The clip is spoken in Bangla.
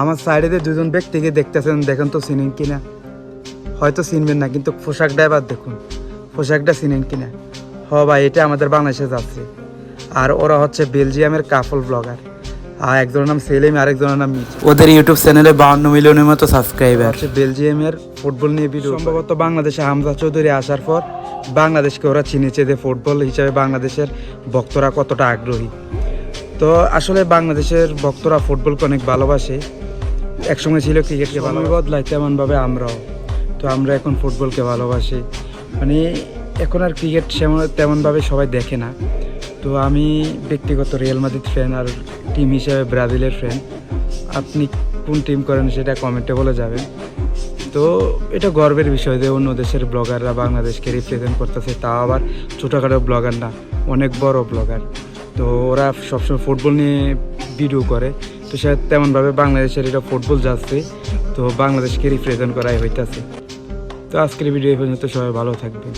আমার সাইডে দুজন ব্যক্তিকে দেখতেছেন দেখেন তো চিনেন কিনা? হয়তো চিনবেন না কিন্তু পোশাকটা এবার দেখুন। পোশাকটা চিনেন কিনা? হ ভাই এটা আমাদের বাংলাদেশে যাচ্ছে। আর ওরা হচ্ছে বেলজিয়ামের কাফল ব্লগার আর একজনের নাম সেলিম আর একজনের নাম মিচ ওদের ইউটিউব চ্যানেলে বাউন্ন মিলিয়নের মতো সাবস্ক্রাইবার হচ্ছে বেলজিয়ামের ফুটবল নিয়ে ভিডিও সম্ভবত বাংলাদেশে হামজা চৌধুরী আসার পর বাংলাদেশকে ওরা চিনেছে যে ফুটবল হিসাবে বাংলাদেশের ভক্তরা কতটা আগ্রহী। তো আসলে বাংলাদেশের ভক্তরা ফুটবলকে অনেক ভালোবাসে। একসময় ছিল ক্রিকেটকে ভালো বদলায় তেমনভাবে আমরাও। তো আমরা এখন ফুটবলকে ভালোবাসি। মানে এখন আর ক্রিকেট সেমন তেমনভাবে সবাই দেখে না। তো আমি ব্যক্তিগত রিয়াল মাদ্রিদ ফ্যান আর টিম হিসেবে ব্রাজিলের ফ্যান আপনি কোন টিম করেন সেটা কমেন্টে বলে যাবেন। তো এটা গর্বের বিষয় যে অন্য দেশের ব্লগাররা বাংলাদেশকে রিপ্রেজেন্ট করতেছে। তাও আবার ছোটোখাটো ব্লগার না অনেক বড় ব্লগার তো ওরা সবসময় ফুটবল নিয়ে ভিডিও করে। তো সে তেমনভাবে বাংলাদেশের এটা ফুটবল যাচ্ছে, তো বাংলাদেশকে রিপ্রেজেন্ট করাই হইতেছে। তো আজকের ভিডিও এই পর্যন্ত, সবাই ভালো থাকবে